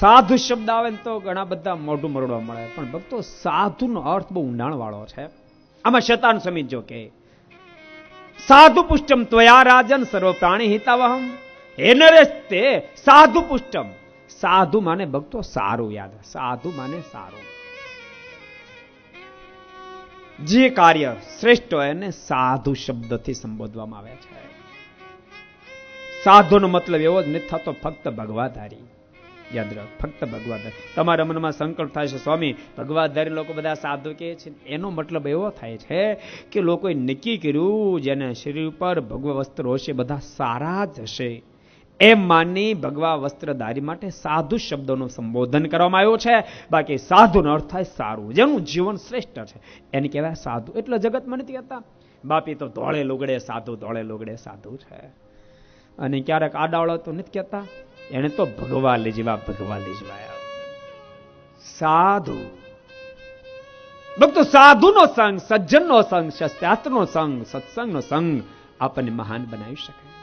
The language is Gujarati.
સાધુ શબ્દ આવે ને તો ઘણા બધા મોઢું મરડવા મળે. પણ ભક્તો, સાધુનો અર્થ બહુ ઊંડાણવાળો છે. આમાં શેતાન સમજો કે, સાધુ પુષ્ટમ ત્વયા રાજન સર્વ પ્રાણી હિતાવહમ. હે નરેસ્તે સાધુ પુષ્ટમ. સાધુ માને ભક્તો સારું યાદ. સાધુ માને સારું. જે કાર્ય શ્રેષ્ઠ હોય એને સાધુ શબ્દથી સંબોધવામાં આવે છે. સાધુનો મતલબ એવો જ, નથી થતો ફક્ત ભગવાધારી. યાદ રાખ, ફક્ત ભગવાધારી તમારા મનમાં સંકલ્પ થાય છે, સ્વામી ભગવાધારી લોકો બધા સાધુ કે છે. એનો મતલબ એવો થાય છે કે લોકોએ નક્કી કર્યું, જેને શરીર ઉપર ભગવા વસ્ત્ર હશે, બધા સારા જ હશે. એમ માની ભગવા વસ્ત્રધારી માટે સાધુ શબ્દોનું સંબોધન કરવામાં આવ્યું છે. બાકી સાધુનો અર્થ થાય સારું, જેનું જીવન શ્રેષ્ઠ છે. એને કહેવાય સાધુ. એટલે જગતમાં નથી કહેતા. બાપી તો ધોળે લુગડે સાધુ, ધોળે લુગડે સાધુ છે. અને ક્યારેક આડાવળો તો નથી કહેતા. એને તો ભગવા લેજવા ભગવા લેજવાયા સાધુ. ભક્તો, સાધુનો સંગ, સજ્જનનો સંગ, શસ્ત્રાસ્ત્રનો સંગ, સત્સંગનો સંગ આપણને મહાન બનાવી શકે